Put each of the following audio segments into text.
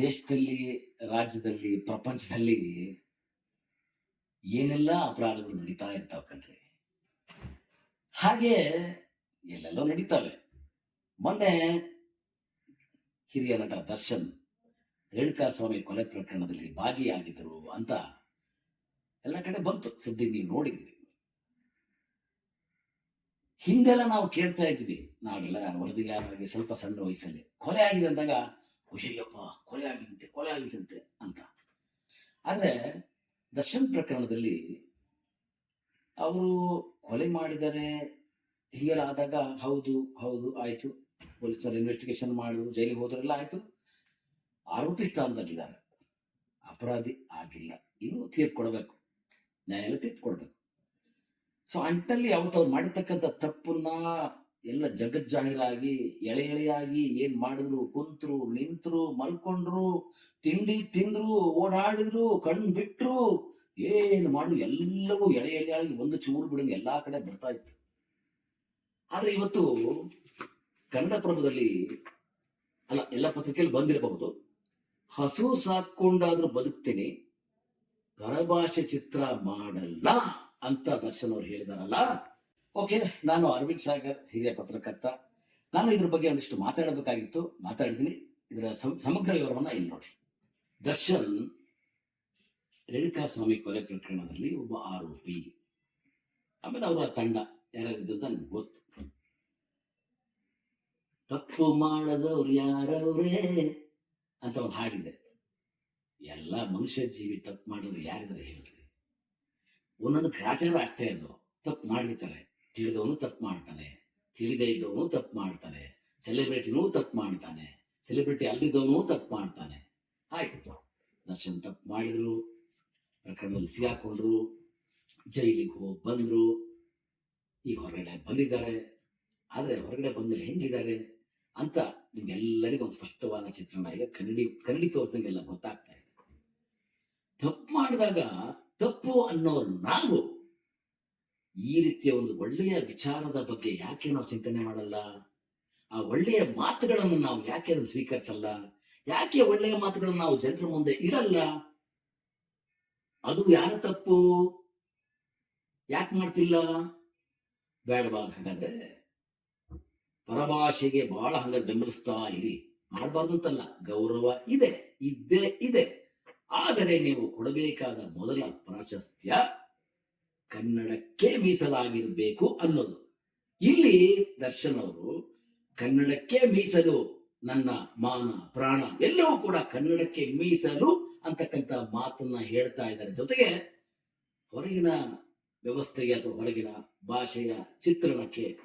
ದೇಶದಲ್ಲಿ, ರಾಜ್ಯದಲ್ಲಿ, ಪ್ರಪಂಚದಲ್ಲಿ ಏನೆಲ್ಲ ಅಪರಾಧಗಳು ನಡೀತಾ ಇರ್ತಾವ ಕಣ್ರಿ? ಹಾಗೆ ಎಲ್ಲೆಲ್ಲೋ ನಡೀತಾವೆ. ಮೊನ್ನೆ ಹಿರಿಯ ನಟ ದರ್ಶನ್ ರೇಣುಕಾ ಸ್ವಾಮಿ ಕೊಲೆ ಪ್ರಕರಣದಲ್ಲಿ ಭಾಗಿಯಾಗಿದ್ದರು ಅಂತ ಎಲ್ಲ ಕಡೆ ಬಂತು, ಸುದ್ದಿ ನೀವು ನೋಡಿದ್ರಿ ಹಿಂದೆಲ್ಲ ನಾವು ಕೇಳ್ತಾ ಇದ್ವಿ, ನಾವೆಲ್ಲ ವರದಿಗಾರರಾಗಿ ಸ್ವಲ್ಪ ಸಣ್ಣ ವಯಸ್ಸಲ್ಲಿ. ಕೊಲೆ ಆಗಿದೆ ಅಂದಾಗ ಅಯ್ಯಪ್ಪ ಕೊಲೆ ಆಗಿದಂತೆ ಕೊಲೆ ಆಗಿದಂತೆ ಅಂತ ಆದರೆ ದರ್ಶನ್ ಪ್ರಕರಣದಲ್ಲಿ ಅವರು ಕೊಲೆ ಮಾಡಿದರೆ ಹೀಗೆಲ್ಲ ಆದಾಗ ಹೌದು ಹೌದು, ಆಯಿತು. ಪೊಲೀಸರು ಇನ್ವೆಸ್ಟಿಗೇಷನ್ ಮಾಡಿದ್ರು, ಜೈಲಿಗೆ ಹೋದ್ರೆಲ್ಲ ಆಯಿತು. ಆರೋಪಿ ಸ್ಥಾನದಲ್ಲಿದ್ದಾರೆ. ಅಪರಾಧಿ ಆಗಿಲ್ಲ. ಇನ್ನು ತೀರ್ಪು ಕೊಡಬೇಕು. ನ್ಯಾಯಾಲಯ ತೀರ್ಪು ಕೊಡಬೇಕು. ಸೊ ಅಂಟಲ್ಲಿ ಅವತ್ತು ಅವ್ರು ಮಾಡಿರ್ತಕ್ಕಂಥ ತಪ್ಪನ್ನ ಎಲ್ಲ ಜಗಜ್ಜಾಹಿರಾಗಿ ಎಳೆ ಎಳೆಯಾಗಿ ಏನ್ ಮಾಡಿದ್ರು, ಕುಂತ್ರು, ನಿಂತ್ರು, ಮಲ್ಕೊಂಡ್ರು, ತಿಂಡಿ ತಿಂದ್ರು, ಓಡಾಡಿದ್ರು ಕಣ್ ಬಿಟ್ರು, ಏನ್ ಮಾಡಿದ್ರು, ಎಲ್ಲವೂ ಎಳೆ ಎಳೆಯಾಗಿ ಒಂದು ಚೂರು ಬಿಡಂಗೆ ಎಲ್ಲಾ ಕಡೆ ಬರ್ತಾ ಇತ್ತು. ಆದ್ರೆ ಇವತ್ತು ಕನ್ನಡ ಪ್ರಭದಲ್ಲಿ, ಅಲ್ಲ, ಎಲ್ಲ ಪತ್ರಿಕೆಯಲ್ಲಿ ಬಂದಿರಬಹುದು. ಹಸು ಸಾಕೊಂಡಾದ್ರೂ ಬದುಕ್ತೀನಿ ಪರಭಾಷೆ ಚಿತ್ರ ಮಾಡಲ್ಲ ಅಂತ ದರ್ಶನ್ ಅವ್ರು ಹೇಳಿದಾರಲ್ಲ ಓಕೆ, ನಾನು ಅರವಿಂದ್ ಸಾಗರ್, ಹಿರಿಯ ಪತ್ರಕರ್ತ. ನಾನು ಇದ್ರ ಬಗ್ಗೆ ಒಂದಿಷ್ಟು ಮಾತಾಡಬೇಕಾಗಿತ್ತು. ಮಾತಾಡಿದ್ದೀನಿ. ಇದರ ಸಮ್- ಸಮಗ್ರ ವಿವರವನ್ನ ಇಲ್ಲಿ ನೋಡಿ. ದರ್ಶನ್ ರೇಣುಕಾ ಸ್ವಾಮಿ ಕೊಲೆ ಪ್ರಕರಣದಲ್ಲಿ ಒಬ್ಬ ಆರೋಪಿ. ಆಮೇಲೆ ಅವರ ತಂಡ ಯಾರ್ಯಾರಿದ್ದು ಅಂತ ನನಗೆ ಗೊತ್ತು. ತಪ್ಪು ಮಾಡದವ್ರು ಯಾರವ್ರೇ ಅಂತ ಒಂದು ಹಾಡಿದೆ. ಎಲ್ಲ ಮನುಷ್ಯ ಜೀವಿ ತಪ್ಪು ಮಾಡಿದ್ರು ಯಾರಿದ್ದಾರೆ ಹೇಳ್ರಿ? ಒಂದೊಂದು ಗ್ರಾಚಾರ ಆಗ್ತಾ ಅದು. ತಪ್ಪು ಮಾಡಿರ್ತಾರೆ. ತಿಳಿದವನು ತಪ್ಪು ಮಾಡ್ತಾನೆ. ತಿಳಿದೇ ಇದ್ದವನು ತಪ್ಪು ಮಾಡ್ತಾನೆ. ಸೆಲೆಬ್ರಿಟಿನೂ ತಪ್ಪು ಮಾಡ್ತಾನೆ. ಸೆಲೆಬ್ರಿಟಿ ಅಲ್ಲಿದ್ದವನು ತಪ್ಪು ಮಾಡ್ತಾನೆ. ಆಯ್ತು. ದರ್ಶನ್ ತಪ್ಪು ಮಾಡಿದ್ರು. ಪ್ರಕರಣದಲ್ಲಿ ಸಿಗಾಕೊಂಡ್ರು ಜೈಲಿಗೆ ಹೋಗಿ ಬಂದ್ರು. ಈಗ ಹೊರಗಡೆ ಬಂದಿದ್ದಾರೆ. ಆದರೆ ಹೊರಗಡೆ ಬಂದ್ಮೇಲೆ ಹೆಂಗಿದ್ದಾರೆ? ಅಂತ ನಿಮ್ಗೆಲ್ಲರಿಗೂ ಒಂದು ಸ್ಪಷ್ಟವಾದ ಚಿತ್ರಣ. ಈಗ ಕನ್ನಡಿ ಕನ್ನಡಿ ತೋರಿಸ್ದಂಗೆಲ್ಲ ಗೊತ್ತಾಗ್ತಾ ಇದೆ. ತಪ್ಪು ಮಾಡಿದಾಗ ತಪ್ಪು ಅನ್ನೋರು ನಾವು. ಈ ರೀತಿಯ ಒಂದು ಒಳ್ಳೆಯ ವಿಚಾರದ ಬಗ್ಗೆ ಯಾಕೆ ನಾವು ಚಿಂತನೆ ಮಾಡಲ್ಲ? ಆ ಒಳ್ಳೆಯ ಮಾತುಗಳನ್ನು ನಾವು ಯಾಕೆ ಅದನ್ನು ಸ್ವೀಕರಿಸಲ್ಲ? ಯಾಕೆ ಒಳ್ಳೆಯ ಮಾತುಗಳನ್ನು ನಾವು ಜನರ ಮುಂದೆ ಇಡಲ್ಲ? ಅದು ಯಾರ ತಪ್ಪು? ಯಾಕೆ ಮಾಡ್ತಿಲ್ಲ? ಬೇಡವಾದ ಹಾಗಾದ್ರೆ? ಪರಭಾಷೆಗೆ ಬಹಳ ಹಂಗ ಬೆಂಬಲಿಸ್ತಾ ಇರಿ. ಮಾಡಬಾರ್ದು ಅಂತಲ್ಲ. ಗೌರವ ಇದೆ, ಇದ್ದೇ ಇದೆ. ಆದರೆ ನೀವು ಕೊಡಬೇಕಾದ ಮೊದಲ ಪ್ರಾಶಸ್ತ್ಯ ಕನ್ನಡಕ್ಕೆ ಮೀಸಲಾಗಿರಬೇಕು ಅನ್ನೋದು. ಇಲ್ಲಿ ದರ್ಶನ್ ಅವರು ಕನ್ನಡಕ್ಕೆ ಮೀಸಲು ನನ್ನ ಮಾನ, ಪ್ರಾಣ ಎಲ್ಲವೂ ಕೂಡ ಕನ್ನಡಕ್ಕೆ ಮೀಸಲು ಅಂತಕ್ಕಂಥ ಮಾತನ್ನ ಹೇಳ್ತಾ ಇದ್ದಾರೆ. ಜೊತೆಗೆ ಹೊರಗಿನ ವ್ಯವಸ್ಥೆಗೆ ಅಥವಾ ಹೊರಗಿನ ಭಾಷೆಯ ಚಿತ್ರಣಕ್ಕೆ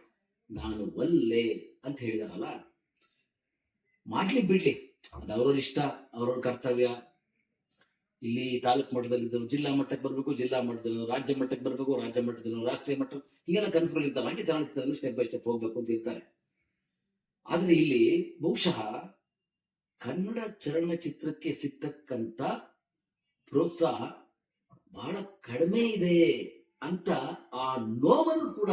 ನಾನು ಒಲ್ಲೆ ಅಂತ ಹೇಳಿದಾರಲ್ಲ. ಮಾಡ್ಲಿ ಬಿಡ್ಲಿ. ಅದು ಅವ್ರವ್ರ ಇಷ್ಟ, ಅವ್ರವ್ರ ಕರ್ತವ್ಯ. ಇಲ್ಲಿ ತಾಲೂಕು ಮಟ್ಟದಲ್ಲಿ ಜಿಲ್ಲಾ ಮಟ್ಟಕ್ಕೆ ಬರಬೇಕು, ಜಿಲ್ಲಾ ಮಟ್ಟದಲ್ಲಿ ರಾಜ್ಯ ಮಟ್ಟಕ್ಕೆ ಬರಬೇಕು, ರಾಜ್ಯ ಮಟ್ಟದಲ್ಲಿ ರಾಷ್ಟ್ರೀಯ ಮಟ್ಟ ಹೀಗೆಲ್ಲ ಕನಸುಗಳು ಇರ್ತಾರೆ ಹಾಗೆ ಚಲನಚಿತ್ರ ಸ್ಟೆಪ್ ಬೈ ಸ್ಟೆಪ್ ಹೋಗ್ಬೇಕು ಅಂತ ಇರ್ತಾರೆ. ಆದ್ರೆ ಇಲ್ಲಿ ಬಹುಶಃ ಕನ್ನಡ ಚಲನಚಿತ್ರಕ್ಕೆ ಸಿಗ್ತಕ್ಕಂತ ಪ್ರೋತ್ಸಾಹ ಬಹಳ ಕಡಿಮೆ ಇದೆ ಅಂತ ಆ ನೋವನ್ನು ಕೂಡ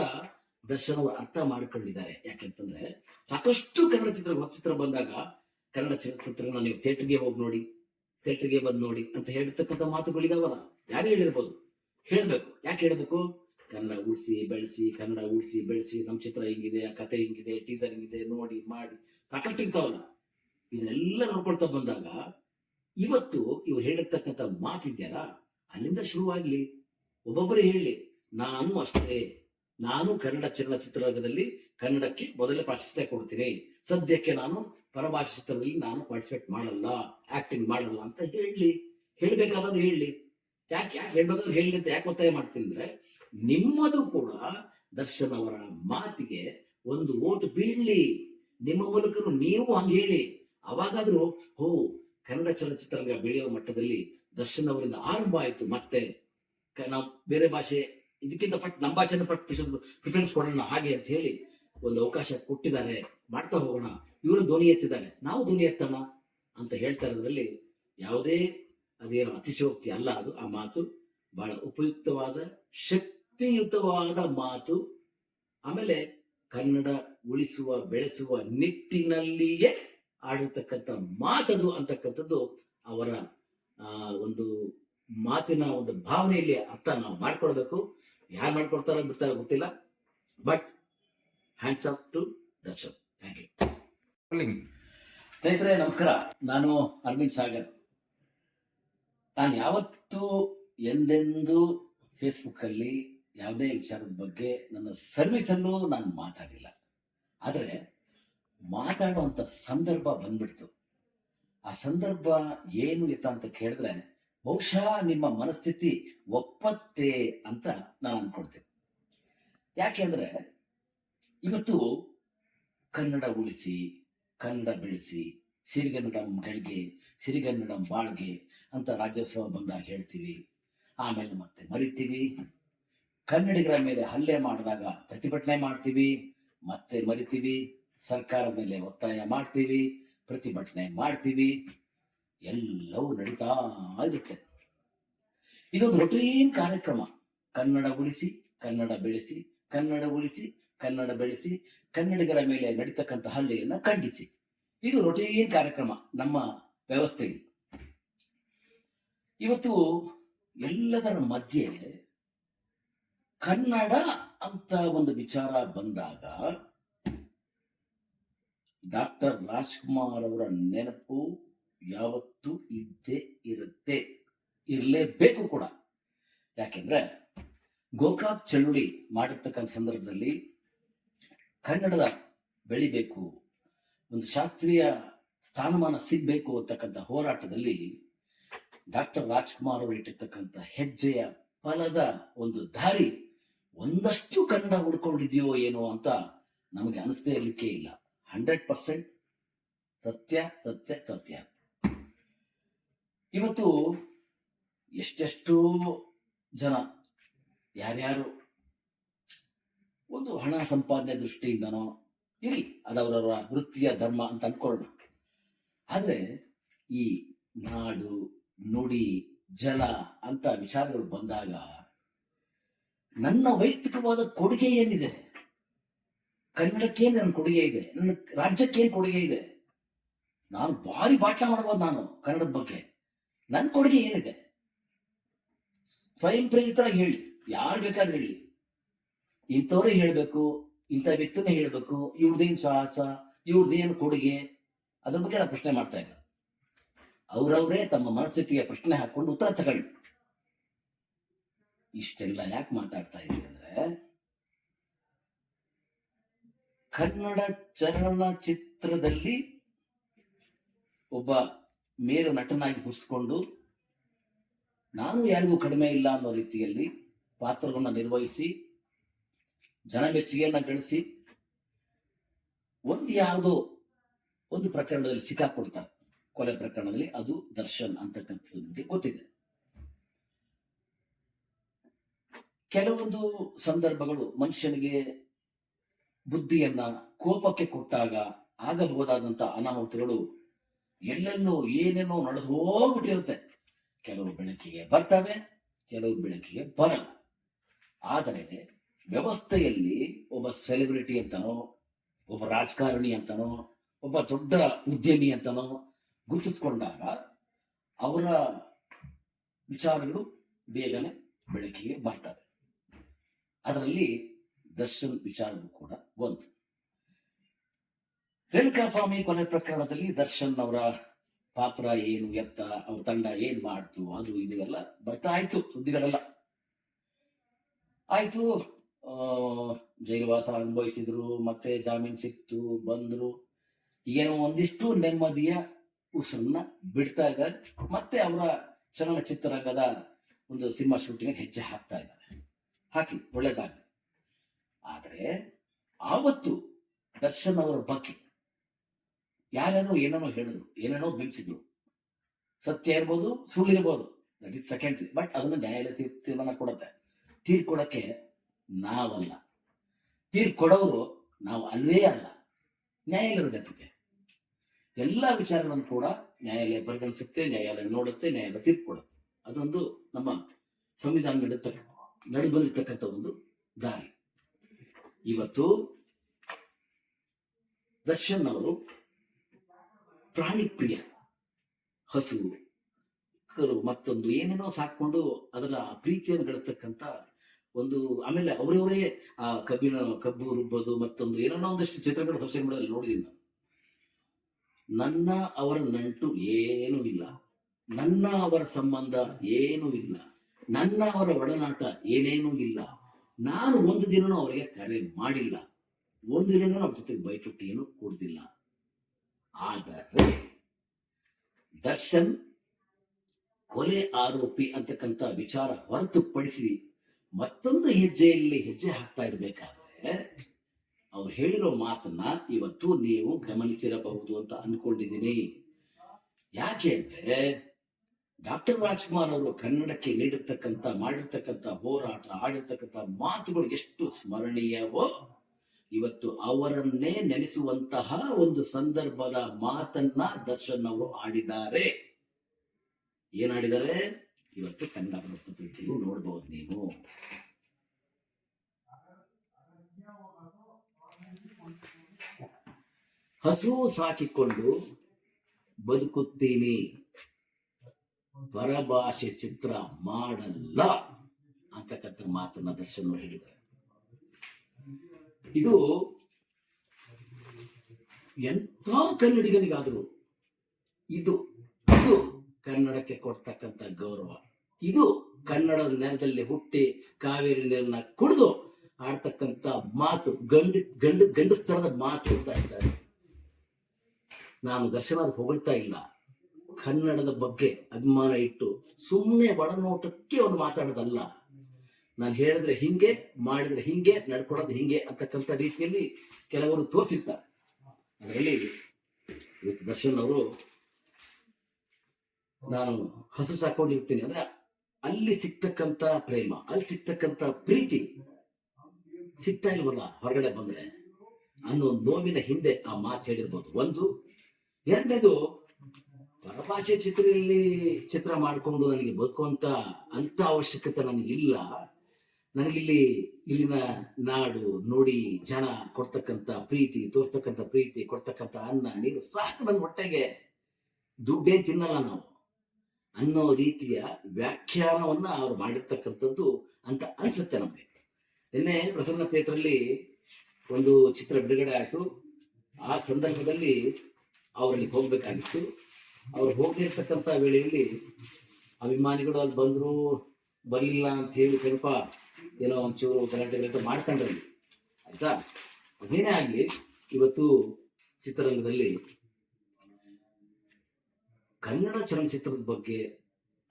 ದರ್ಶನವ ಅರ್ಥ ಮಾಡ್ಕೊಂಡಿದ್ದಾರೆ. ಯಾಕೆಂತಂದ್ರೆ ಸಾಕಷ್ಟು ಕನ್ನಡ ಚಿತ್ರ, ಹೊಸ ಚಿತ್ರ ಬಂದಾಗ ಕನ್ನಡ ಚಲನಚಿತ್ರನ ನೀವು ಥಿಯೇಟರ್ಗೆ ಹೋಗಿ ನೋಡಿ ಥಿಯೇಟರ್ಗೆ ಬಂದು ನೋಡಿ ಅಂತ ಹೇಳಿರ್ತಕ್ಕಂಥ ಮಾತುಗಳಿದಾವಲ್ಲ ಯಾರು ಹೇಳಿರ್ಬೋದು? ಹೇಳ್ಬೇಕು. ಯಾಕೆ ಹೇಳ್ಬೇಕು? ಕನ್ನಡ ಉಳಿಸಿ, ಬೆಳೆಸಿ, ಕನ್ನಡ ಉಳಿಸಿ, ಬೆಳೆಸಿ ನಮ್ಮ ಚಿತ್ರ ಹಿಂಗಿದೆ ಆ ಕತೆ ಹಿಂಗಿದೆ ಟೀಸರ್ ಹಿಂಗಿದೆ, ನೋಡಿ, ಮಾಡಿ. ಸಾಕಷ್ಟು ಇರ್ತಾವಲ್ಲ. ಇದನ್ನೆಲ್ಲ ನೋಡ್ಕೊಳ್ತಾ ಬಂದಾಗ ಇವತ್ತು ಇವ್ರು ಹೇಳಿರ್ತಕ್ಕಂಥ ಮಾತಿದೆಯಲ್ಲ, ಅಲ್ಲಿಂದ ಶುರುವಾಗ್ಲಿ. ಒಬ್ಬೊಬ್ಬರೇ ಹೇಳಿ, ನಾನು ಅಷ್ಟೇ. ನಾನು ಕನ್ನಡ ಚಲನಚಿತ್ರರಂಗದಲ್ಲಿ ಕನ್ನಡಕ್ಕೆ ಮೊದಲೇ ಪ್ರಾಶಸ್ತ್ಯ ಕೊಡ್ತೀನಿ. ಸದ್ಯಕ್ಕೆ ನಾನು ಪರಭಾಷೆ ಚಿತ್ರದಲ್ಲಿ ನಾನು ಪಾರ್ಟಿಸಿಪೇಟ್ ಮಾಡಲ್ಲ ಆಕ್ಟಿಂಗ್ ಮಾಡಲ್ಲ ಅಂತ ಹೇಳಿ ಹೇಳ್ಬೇಕಾದ್ರೆ ಹೇಳಿ. ಯಾಕೆ ಯಾಕೆ ಹೇಳ್ಬೇಕಾದ್ರೆ ಹೇಳಿ ಅಂತ ಯಾಕೆ ಒತ್ತಾಯ ಮಾಡ್ತೀನಿ ಅಂದ್ರೆ, ನಿಮ್ಮದು ಕೂಡ ದರ್ಶನ್ ಅವರ ಮಾತಿಗೆ ಒಂದು ಓಟ್ ಬೀಳಲಿ. ನಿಮ್ಮ ಮೂಲಕ ನೀವು ಹಂಗೆ ಹೇಳಿ. ಅವಾಗಾದ್ರೂ, ಹೋ, ಕನ್ನಡ ಚಲನಚಿತ್ರರಂಗ ಬೆಳೆಯುವ ಮಟ್ಟದಲ್ಲಿ ದರ್ಶನ್ ಅವರಿಂದ ಆರಂಭ ಆಯ್ತು ಮತ್ತೆ. ನಾವು ಬೇರೆ ಭಾಷೆ, ಇದಕ್ಕಿಂತ ಫಟ್ ನಮ್ಮ ಭಾಷೆನ ಪಟ್ ಪ್ರಿಫರೆನ್ಸ್ ಕೊಡೋಣ ಹಾಗೆ ಅಂತ ಹೇಳಿ ಒಂದು ಅವಕಾಶ ಕೊಟ್ಟಿದ್ದಾರೆ. ಮಾಡ್ತಾ ಹೋಗೋಣ. ಇವರು ಧ್ವನಿ ಎತ್ತಿದ್ದಾರೆ ನಾವು ಧ್ವನಿ ಎತ್ತಮ್ಮ ಅಂತ ಹೇಳ್ತಾ ಇರೋದ್ರಲ್ಲಿ ಯಾವುದೇ ಅದೇನು ಅತಿಶಯೋಕ್ತಿ ಅಲ್ಲ. ಅದು ಆ ಮಾತು ಬಹಳ ಉಪಯುಕ್ತವಾದ, ಶಕ್ತಿಯುತವಾದ ಮಾತು. ಆಮೇಲೆ ಕನ್ನಡ ಉಳಿಸುವ, ಬೆಳೆಸುವ ನಿಟ್ಟಿನಲ್ಲಿಯೇ ಆಡಿರ್ತಕ್ಕಂಥ ಮಾತದು ಅಂತಕ್ಕಂಥದ್ದು ಅವರ ಒಂದು ಮಾತಿನ ಒಂದು ಭಾವನೆಯಲ್ಲಿ ಅರ್ಥ ನಾವು ಮಾಡ್ಕೊಳ್ಬೇಕು. ಯಾರು ಮಾಡ್ಕೊಡ್ತಾರೋ ಬಿಡ್ತಾರೋ ಗೊತ್ತಿಲ್ಲ. But hands off to Darshan. Thank you. ಸ್ನೇಹಿತರೆ, ನಮಸ್ಕಾರ. ನಾನು ಅರವಿಂದ್ ಸಾಗರ್. ನಾನು ಯಾವತ್ತೂ ಎಂದೆಂದೂ ಫೇಸ್ಬುಕ್ ಅಲ್ಲಿ ಯಾವುದೇ ವಿಚಾರದ ಬಗ್ಗೆ ನನ್ನ ಸರ್ವಿಸ್ ಅನ್ನು ನಾನು ಮಾತಾಡಿಲ್ಲ. ಆದರೆ, ಮಾತಾಡುವಂತ ಸಂದರ್ಭ ಬಂದ್ಬಿಡ್ತು. ಆ ಸಂದರ್ಭ ಏನು ಇತ್ತ ಅಂತ ಕೇಳಿದ್ರೆ, ಬಹುಶಃ ನಿಮ್ಮ ಮನಸ್ಥಿತಿ ಒಪ್ಪತ್ತೆ ಅಂತ ನಾನು ಅನ್ಕೊಳ್ತೇನೆ. ಯಾಕೆಂದ್ರೆ ಇವತ್ತು ಕನ್ನಡ ಉಳಿಸಿ ಕನ್ನಡ ಬೆಳೆಸಿ ಸಿರಿಗನ್ನಡಂ ಗಳಿಗೆ ಸಿರಿಗನ್ನಡಂ ಬಾಳ್ಗೆ ಅಂತ ರಾಜ್ಯೋತ್ಸವ ಬಂದಾಗ ಹೇಳ್ತೀವಿ. ಆಮೇಲೆ ಮತ್ತೆ ಮರಿತೀವಿ. ಕನ್ನಡಿಗರ ಮೇಲೆ ಹಲ್ಲೆ ಮಾಡಿದಾಗ ಪ್ರತಿಭಟನೆ ಮಾಡ್ತೀವಿ. ಮತ್ತೆ ಮರಿತೀವಿ. ಸರ್ಕಾರದ ಮೇಲೆ ಒತ್ತಾಯ ಮಾಡ್ತೀವಿ. ಪ್ರತಿಭಟನೆ ಮಾಡ್ತೀವಿ. ಎಲ್ಲವೂ ನಡೀತಾ ಇರುತ್ತೆ. ಇದೊಂದು ರೊಟೀನ್ ಕಾರ್ಯಕ್ರಮ. ಕನ್ನಡ ಉಳಿಸಿ, ಕನ್ನಡ ಬೆಳೆಸಿ, ಕನ್ನಡ ಉಳಿಸಿ, ಕನ್ನಡ ಬೆಳೆಸಿ ಕನ್ನಡಿಗರ ಮೇಲೆ ನಡೀತಕ್ಕಂಥ ಹಲ್ಲೆಯನ್ನು ಖಂಡಿಸಿ. ಇದು ರೊಟೀನ್ ಕಾರ್ಯಕ್ರಮ ನಮ್ಮ ವ್ಯವಸ್ಥೆಯಲ್ಲಿ. ಇವತ್ತು ಎಲ್ಲದರ ಮಧ್ಯೆ ಕನ್ನಡ ಅಂತ ಒಂದು ವಿಚಾರ ಬಂದಾಗ ಡಾಕ್ಟರ್ ರಾಜ್ಕುಮಾರ್ ಅವರ ನೆನಪು ಯಾವತ್ತೂ ಇದ್ದೇ ಇರುತ್ತೆ. ಇರಲೇಬೇಕು ಕೂಡ. ಯಾಕೆಂದ್ರೆ ಗೋಕಾಕ್ ಚಳುವಳಿ ಮಾಡಿರ್ತಕ್ಕಂಥ ಸಂದರ್ಭದಲ್ಲಿ ಕನ್ನಡದ ಬೆಳಿಬೇಕು ಒಂದು ಶಾಸ್ತ್ರೀಯ ಸ್ಥಾನಮಾನ ಸಿಗ್ಬೇಕು ಅಂತಕ್ಕಂಥ ಹೋರಾಟದಲ್ಲಿ ಡಾಕ್ಟರ್ ರಾಜ್ಕುಮಾರ್ ಅವರು ಇಟ್ಟಿರ್ತಕ್ಕಂಥ ಹೆಜ್ಜೆಯ ಫಲದ ಒಂದು ದಾರಿ ಒಂದಷ್ಟು ಕನ್ನಡ ಉಳ್ಕೊಂಡಿದೆಯೋ ಏನೋ ಅಂತ ನಮಗೆ ಅನಿಸ್ತೇ ಇರಲಿಕ್ಕೆ ಇಲ್ಲ. ಹಂಡ್ರೆಡ್ ಪರ್ಸೆಂಟ್ ಸತ್ಯ ಸತ್ಯ ಸತ್ಯ. ಇವತ್ತು ಎಷ್ಟೆಷ್ಟೋ ಜನ, ಯಾರ್ಯಾರು ಒಂದು ಹಣ ಸಂಪಾದನೆ ದೃಷ್ಟಿಯಿಂದನೋ ಇರಲಿ. ಅದವರವರ ವೃತ್ತಿಯ ಧರ್ಮ ಅಂತ ಅನ್ಕೊಳ್ಳೋಣ. ಆದ್ರೆ ಈ ನಾಡು, ನುಡಿ, ಜಲ ಅಂತ ವಿಚಾರಗಳು ಬಂದಾಗ ನನ್ನ ವೈಯಕ್ತಿಕವಾದ ಕೊಡುಗೆ ಏನಿದೆ? ಕನ್ನಡಕ್ಕೆ ನನ್ನ ಕೊಡುಗೆ ಇದೆ? ನನ್ನ ರಾಜ್ಯಕ್ಕೆ ಏನ್ ಕೊಡುಗೆ ಇದೆ? ನಾನು ಭಾರಿ ಭಾಷಣ ಮಾಡ್ಬೋದು ನಾನು ಕನ್ನಡದ ಬಗ್ಗೆ. ನನ್ನ ಕೊಡುಗೆ ಏನಿದೆ? ಸ್ವಯಂ ಪ್ರೇರಿತರಾಗಿ ಹೇಳಿ. ಯಾರು ಬೇಕಾದ್ರೂ ಹೇಳಿ. ಇಂಥವ್ರೇ ಹೇಳ್ಬೇಕು, ಇಂಥ ವ್ಯಕ್ತಿನ ಹೇಳ್ಬೇಕು ಇವ್ರದ್ದೇನು ಸಾಹಸ ಇವ್ರದ್ದೇನು ಕೊಡುಗೆ, ಅದ್ರ ಬಗ್ಗೆ ನಾನು ಪ್ರಶ್ನೆ ಮಾಡ್ತಾ ಇದ್ದೆ. ಅವ್ರವ್ರೇ ತಮ್ಮ ಮನಸ್ಥಿತಿಗೆ ಪ್ರಶ್ನೆ ಹಾಕೊಂಡು ಉತ್ತರ ತಗೊಳ್ಳಿ. ಇಷ್ಟೆಲ್ಲ ಯಾಕೆ ಮಾತಾಡ್ತಾ ಇದ್ದೀನಿ ಅಂದ್ರೆ, ಕನ್ನಡ ಚಲನಚಿತ್ರದಲ್ಲಿ ಒಬ್ಬ ಮೇರು ನಟನಾಗಿ ಗುರ್ಸ್ಕೊಂಡು ನಾನು ಯಾರಿಗೂ ಕಡಿಮೆ ಇಲ್ಲ ಅನ್ನೋ ರೀತಿಯಲ್ಲಿ ಪಾತ್ರವನ್ನು ನಿರ್ವಹಿಸಿ ಜನ ಮೆಚ್ಚುಗೆಯನ್ನ ಗಳಿಸಿ ಒಂದು ಯಾವುದೋ ಒಂದು ಪ್ರಕರಣದಲ್ಲಿ ಸಿಕ್ಕಾಕೊಡ್ತಾರೆ ಕೊಲೆ ಪ್ರಕರಣದಲ್ಲಿ ಅದು ದರ್ಶನ್ ಅಂತಕ್ಕಂಥದ್ದು ನಿಮಗೆ ಗೊತ್ತಿದೆ. ಕೆಲವೊಂದು ಸಂದರ್ಭಗಳು ಮನುಷ್ಯನಿಗೆ ಬುದ್ಧಿಯನ್ನ ಕೋಪಕ್ಕೆ ಕೊಟ್ಟಾಗ ಆಗಬಹುದಾದಂತ ಅನಾಹುತಗಳು ಎಲ್ಲೆಲ್ಲೋ ಏನೇನೋ ನಡೆದು ಹೋಗ್ಬಿಟ್ಟಿರುತ್ತೆ. ಕೆಲವು ಬೆಳಕಿಗೆ ಬರ್ತವೆ, ಕೆಲವು ಬೆಳಕಿಗೆ ಬರಲ್ಲ. ಆದರೆ ವ್ಯವಸ್ಥೆಯಲ್ಲಿ ಒಬ್ಬ ಸೆಲೆಬ್ರಿಟಿ ಅಂತನೋ, ಒಬ್ಬ ರಾಜಕಾರಣಿ ಅಂತನೋ, ಒಬ್ಬ ದೊಡ್ಡ ಉದ್ಯಮಿ ಅಂತನೋ ಗುರುತಿಸ್ಕೊಂಡಾಗ ಅವರ ವಿಚಾರಗಳು ಬೇಗನೆ ಬೆಳಕಿಗೆ ಬರ್ತವೆ. ಅದರಲ್ಲಿ ದರ್ಶನ್ ವಿಚಾರವೂ ಕೂಡ ಒಂದು. ರೇಣುಕಾಸ್ವಾಮಿ ಕೊನೆ ಪ್ರಕರಣದಲ್ಲಿ ದರ್ಶನ್ ಅವರ ಪಾತ್ರ ಏನು, ಎತ್ತ, ಅವ್ರ ತಂಡ ಏನ್ ಮಾಡ್ತು, ಅದು ಇದು ಎಲ್ಲ ಬರ್ತಾ ಆಯ್ತು ಸುದ್ದಿಗಳೆಲ್ಲ. ಆಯ್ತು ಜೈಲವಾಸ ಅನುಭವಿಸಿದ್ರು, ಮತ್ತೆ ಜಾಮೀನು ಸಿಕ್ತು, ಬಂದ್ರು. ಏನೋ ಒಂದಿಷ್ಟು ನೆಮ್ಮದಿಯ ಉಸಿರನ್ನ ಬಿಡ್ತಾ ಇದ್ದಾರೆ. ಮತ್ತೆ ಅವರ ಚಲನಚಿತ್ರರಂಗದ ಒಂದು ಸಿನಿಮಾ ಶೂಟಿಂಗ್ ಹೆಜ್ಜೆ ಹಾಕ್ತಾ ಇದ್ದಾರೆ. ಹಾಕಿ ಒಳ್ಳೇದಾಗ ಆದ್ರೆ ಆವತ್ತು ದರ್ಶನ್ ಅವರ ಬಗ್ಗೆ ಯಾರ್ಯಾರೋ ಏನೇನೋ ಹೇಳಿದ್ರು ಏನೇನೋ ಬಿಂಬಿಸಿದ್ರು. ಸತ್ಯ ಇರ್ಬೋದು ಸುಳ್ಳಿರ್ಬೋದು ದಟ್ ಇಸ್ ಸೆಕೆಂಡ್ರಿ ಬಟ್ ಅದನ್ನ ನ್ಯಾಯಾಲಯ ತೀರ್- ತೀರ್ಮಾನ ಕೊಡುತ್ತೆ. ತೀರ್ ಕೊಡಕ್ಕೆ ನಾವಲ್ಲ. ತೀರ್ಪು ಕೊಡೋರು ನಾವು ಅಲ್ವೇ ಅಲ್ಲ. ನ್ಯಾಯಾಲಯದ ಜೊತೆಗೆ ಎಲ್ಲ ವಿಚಾರಗಳನ್ನು ಕೂಡ ನ್ಯಾಯಾಲಯ ಪರಿಗಣಿಸುತ್ತೆ, ನ್ಯಾಯಾಲಯ ನೋಡುತ್ತೆ, ನ್ಯಾಯಾಲಯ ತೀರ್ಪು ಕೊಡುತ್ತೆ. ಅದೊಂದು ನಮ್ಮ ಸಂವಿಧಾನ ನಡೆದ ನಡೆದು ಬಂದಿರ್ತಕ್ಕಂಥ ಒಂದು ದಾರಿ. ಇವತ್ತು ದರ್ಶನ್ ಅವರು ಪ್ರಾಣಿ ಪ್ರಿಯ ಹಸು, ಕರು, ಮತ್ತೊಂದು ಏನೇನೋ ಸಾಕೊಂಡು ಅದರ ಪ್ರೀತಿಯನ್ನು ಗಳಿಸ್ತಕ್ಕಂತ ಒಂದು, ಆಮೇಲೆ ಅವರವರೇ ಆ, ಕಬ್ಬಿನ ಕಬ್ಬು ರುಬ್ಬೋದು, ಮತ್ತೊಂದು ಏನೋ ಒಂದಷ್ಟು ಚಿತ್ರಗಳು ಸೋಷಿಯಲ್ ಮೀಡಿಯಾದಲ್ಲಿ ನೋಡಿದೀನಿ ನಾನು. ನನ್ನ, ಅವರ ನಂಟು ಏನೂ ಇಲ್ಲ. ನನ್ನ, ಅವರ ಸಂಬಂಧ ಏನೂ ಇಲ್ಲ. ನನ್ನ, ಅವರ ಒಡನಾಟ ಏನೇನೂ ಇಲ್ಲ. ನಾನು ಒಂದು ದಿನನೂ ಅವರಿಗೆ ಕರೆ ಮಾಡಿಲ್ಲ. ಒಂದು ದಿನ ಅವ್ರ ಜೊತೆಗೆ ಬೈಟುಟ್ಟಿಯನ್ನು ಕೊಡ್ತಿಲ್ಲ ಆದರೆ, ದರ್ಶನ್ ಕೊಲೆ ಆರೋಪಿ ಅಂತಕ್ಕಂಥ ವಿಚಾರ ಹೊರತುಪಡಿಸಿ ಮತ್ತೊಂದು ಹೆಜ್ಜೆಯಲ್ಲಿ ಹೆಜ್ಜೆ ಹಾಕ್ತಾ ಇರಬೇಕಾದ್ರೆ, ಅವ್ರು ಹೇಳಿರೋ ಮಾತನ್ನ ಇವತ್ತು ನೀವು ಗಮನಿಸಿರಬಹುದು ಅಂತ ಅನ್ಕೊಂಡಿದ್ದೀನಿ. ಯಾಕೆ ಅಂದ್ರೆ, ಡಾಕ್ಟರ್ ರಾಜ್ಕುಮಾರ್ ಅವರು ಕನ್ನಡಕ್ಕೆ ನೀಡಿರ್ತಕ್ಕಂಥ, ಮಾಡಿರ್ತಕ್ಕಂಥ ಹೋರಾಟ, ಆಡಿರ್ತಕ್ಕಂಥ ಮಾತುಗಳು ಎಷ್ಟು ಸ್ಮರಣೀಯವೋ, ಇವತ್ತು ಅವರನ್ನೇ ನೆನೆಸುವಂತಹ ಒಂದು ಸಂದರ್ಭದ ಮಾತನ್ನ ದರ್ಶನ್ ಅವರು ಆಡಿದ್ದಾರೆ. ಏನಾಡಿದ್ದಾರೆ ಇವತ್ತು ಕನ್ನಡ ಪತ್ರಿಕೆಯು ನೋಡಬಹುದು ನೀವು. ಹಸು ಸಾಕಿಕೊಂಡು ಬದುಕುತ್ತೀನಿ. ಪರಭಾಷೆ ಚಿತ್ರ ಮಾಡಲ್ಲ ಅಂತಕ್ಕಂಥ ಮಾತನ್ನ ದರ್ಶನ ಹೇಳಿದ್ದಾರೆ. ಇದು ಎಂಥ ಕನ್ನಡಿಗನಿಗಾದರೂ ಇದು ಕನ್ನಡಕ್ಕೆ ಕೊಡ್ತಕ್ಕಂಥ ಗೌರವ. ಇದು ಕನ್ನಡದ ನೆಲದಲ್ಲಿ ಹುಟ್ಟಿ ಕಾವೇರಿ ನೀರನ್ನ ಕುಡಿದು ಆಡ್ತಕ್ಕಂಥ ಮಾತು, ಗಂಡ ಗಂಡ ಸ್ಥಳದ ಮಾತು ಅಂತ ಹೇಳ್ತಾರೆ. ನಾನು ದರ್ಶನ ಹೊಗಳ್ತಾ ಇಲ್ಲ. ಕನ್ನಡದ ಬಗ್ಗೆ ಅಭಿಮಾನ ಇಟ್ಟು ಸುಮ್ಮನೆ ಒಳನೋಟಕ್ಕೆ ಒಂದು ಮಾತಾಡೋದಲ್ಲ. ನಾನು ಹೇಳಿದ್ರೆ ಹಿಂಗೆ, ಮಾಡಿದ್ರೆ ಹಿಂಗೆ ನಡ್ಕೊಳೋದು ಹಿಂಗೆ ಅಂತಕ್ಕಂಥ ರೀತಿಯಲ್ಲಿ ಕೆಲವರು ತೋರಿಸಿರ್ತಾರೆ. ಅದರಲ್ಲಿ ಇವತ್ತು ದರ್ಶನ್ ಅವರು ನಾನು ಹಸು ಸಾಕೊಂಡಿರ್ತೀನಿ ಅಂದ್ರೆ ಅಲ್ಲಿ ಸಿಗ್ತಕ್ಕಂತ ಪ್ರೇಮ, ಅಲ್ಲಿ ಸಿಗ್ತಕ್ಕಂತ ಪ್ರೀತಿ ಸಿಗ್ತಾ ಇಲ್ವಲ್ಲ ಹೊರಗಡೆ ಬಂದ್ರೆ? ಅನ್ನೋ ನೋವಿನ ಹಿಂದೆ ಆ ಮಾತು ಹೇಳಿರ್ಬೋದು. ಒಂದು. ಎರಡನೇದು, ಪರಭಾಷೆ ಚಿತ್ರದಲ್ಲಿ ಚಿತ್ರ ಮಾಡಿಕೊಂಡು ನನಗೆ ಬದುಕುವಂತ ಅಂತ ಅವಶ್ಯಕತೆ ನನಗಿಲ್ಲ ನನಗಿಲ್ಲಿ ಇಲ್ಲಿನ ನಾಡು, ನುಡಿ, ಜನ ಕೊಡ್ತಕ್ಕಂಥ ಪ್ರೀತಿ ತೋರ್ತಕ್ಕಂತ ಪ್ರೀತಿ, ಕೊಡ್ತಕ್ಕಂಥ ಅನ್ನ, ನೀರು ಸಾಕು ನನ್ನ ಹೊಟ್ಟೆಗೆ. ದುಡ್ಡೇ ತಿನ್ನಲ್ಲ ನಾವು. ಅನ್ನೋ ರೀತಿಯ ವ್ಯಾಖ್ಯಾನವನ್ನ ಅವ್ರು ಮಾಡಿರ್ತಕ್ಕಂಥದ್ದು ಅಂತ ಅನ್ಸುತ್ತೆ ನಮಗೆ. ನಿನ್ನೆ ಪ್ರಸನ್ನ ಥಿಯೇಟರ್ ಅಲ್ಲಿ ಒಂದು ಚಿತ್ರ ಬಿಡುಗಡೆ ಆಯ್ತು. ಆ ಸಂದರ್ಭದಲ್ಲಿ ಅವರಲ್ಲಿ ಹೋಗ್ಬೇಕಾಗಿತ್ತು. ಅವ್ರು ಹೋಗಿರ್ತಕ್ಕಂಥ ವೇಳೆಯಲ್ಲಿ ಅಭಿಮಾನಿಗಳು ಅಲ್ಲಿ ಬಂದ್ರು, ಬರಲಿಲ್ಲ ಅಂತ ಹೇಳಿ ಸ್ವಲ್ಪ ಏನೋ ಒಂಚೂರು ಗಲಾಟೆ ಗಲಾಟೆ ಮಾಡ್ಕೊಂಡ್ರಿ. ಆಯ್ತಾ? ಅದೇನೇ ಆಗಲಿ, ಇವತ್ತು ಚಿತ್ರರಂಗದಲ್ಲಿ ಕನ್ನಡ ಚಲನಚಿತ್ರದ ಬಗ್ಗೆ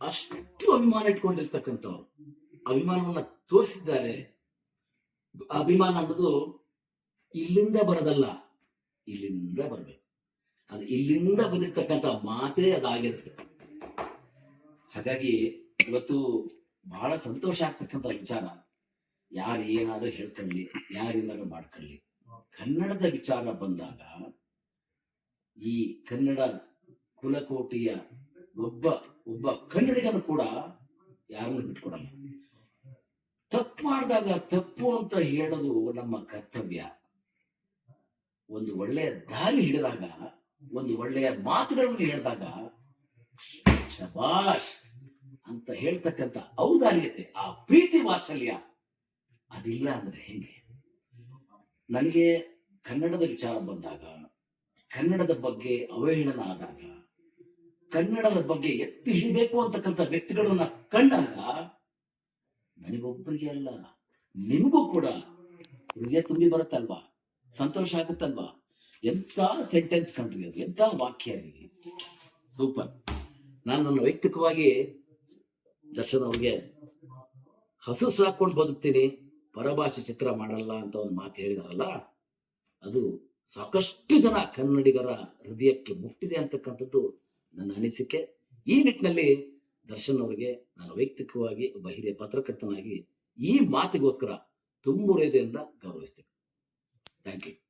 ಅಷ್ಟು ಅಭಿಮಾನ ಇಟ್ಕೊಂಡಿರ್ತಕ್ಕಂಥವ್ರು. ಅಭಿಮಾನವನ್ನ ತೋರಿಸಿದ್ದಾರೆ. ಅಭಿಮಾನ ಅನ್ನೋದು ಇಲ್ಲಿಂದ ಬರೋದಲ್ಲ, ಇಲ್ಲಿಂದ ಬರಬೇಕು. ಅದು ಇಲ್ಲಿಂದ ಬಂದಿರ್ತಕ್ಕಂಥ ಮಾತೇ ಅದಾಗಿರುತ್ತೆ. ಹಾಗಾಗಿ ಇವತ್ತು ಬಹಳ ಸಂತೋಷ ಆಗ್ತಕ್ಕಂಥ ವಿಚಾರ. ಯಾರು ಏನಾದ್ರೂ ಹೇಳ್ಕೊಳ್ಳಿ ಯಾರೇನಾದ್ರು ಮಾಡ್ಕೊಳ್ಳಿ. ಕನ್ನಡದ ವಿಚಾರ ಬಂದಾಗ ಈ ಕನ್ನಡ ಕುಲಕೋಟಿಯ ಒಬ್ಬ ಒಬ್ಬ ಕನ್ನಡಿಗನು ಕೂಡ ಯಾರನ್ನು ಬಿಟ್ಕೊಡಲ್ಲ ತಪ್ಪು ಮಾಡಿದಾಗ ತಪ್ಪು ಅಂತ ಹೇಳೋದು ನಮ್ಮ ಕರ್ತವ್ಯ. ಒಂದು ಒಳ್ಳೆಯ ದಾರಿ ಹಿಡಿದಾಗ, ಒಂದು ಒಳ್ಳೆಯ ಮಾತುಗಳನ್ನು ಹೇಳಿದಾಗ, ಶಬಾಷ್ ಅಂತ ಹೇಳ್ತಕ್ಕಂಥ ಔದಾರ್ಯತೆ, ಆ ಪ್ರೀತಿ ವಾತ್ಸಲ್ಯ ಅದಿಲ್ಲ ಅಂದ್ರೆ ಹೆಂಗೆ? ನನಗೆ ಕನ್ನಡದ ವಿಚಾರ ಬಂದಾಗ, ಕನ್ನಡದ ಬಗ್ಗೆ ಅವಹೇಳನ ಆದಾಗ ಕನ್ನಡದ ಬಗ್ಗೆ ಎತ್ತಿ ಹಿಡಿಬೇಕು ಅಂತಕ್ಕಂಥ ವ್ಯಕ್ತಿಗಳನ್ನ ಕಂಡಾಗ ನನಗೊಬ್ಬರಿಗೆ ಅಲ್ಲ, ನಿಮಗೂ ಕೂಡ ಹೃದಯ ತುಂಬಿ ಬರುತ್ತಲ್ವಾ? ಸಂತೋಷ ಆಗುತ್ತಲ್ವಾ? ಎಂತ ಸೆಂಟೆನ್ಸ್ ಕಂಡ್ರಿ ಅದು ಎಂತ ವಾಕ್ಯ ರೀ ಸೂಪರ್ ನಾನು ನನ್ನ ವೈಯಕ್ತಿಕವಾಗಿ ದರ್ಶನ್ ಅವ್ರಿಗೆ ಹಸು ಸಾಕೊಂಡು ಬದುಕ್ತೀನಿ, ಪರಭಾಷೆ ಚಿತ್ರ ಮಾಡಲ್ಲ ಅಂತ ಒಂದು ಮಾತು ಹೇಳಿದಾರಲ್ಲ, ಅದು ಸಾಕಷ್ಟು ಜನ ಕನ್ನಡಿಗರ ಹೃದಯಕ್ಕೆ ಮುಟ್ಟಿದೆ ಅಂತಕ್ಕಂಥದ್ದು ನನ್ನ ಅನಿಸಿಕೆ. ಈ ನಿಟ್ಟಿನಲ್ಲಿ ದರ್ಶನ್ ಅವರಿಗೆ ನಾನು ವೈಯಕ್ತಿಕವಾಗಿ ಒಬ್ಬ ಹಿರಿಯ ಪತ್ರಕರ್ತನಾಗಿ ಈ ಮಾತಿಗೋಸ್ಕರ ತುಂಬು ಹೃದಯದಿಂದ ಗೌರವಿಸ್ತೇನೆ. Thank you.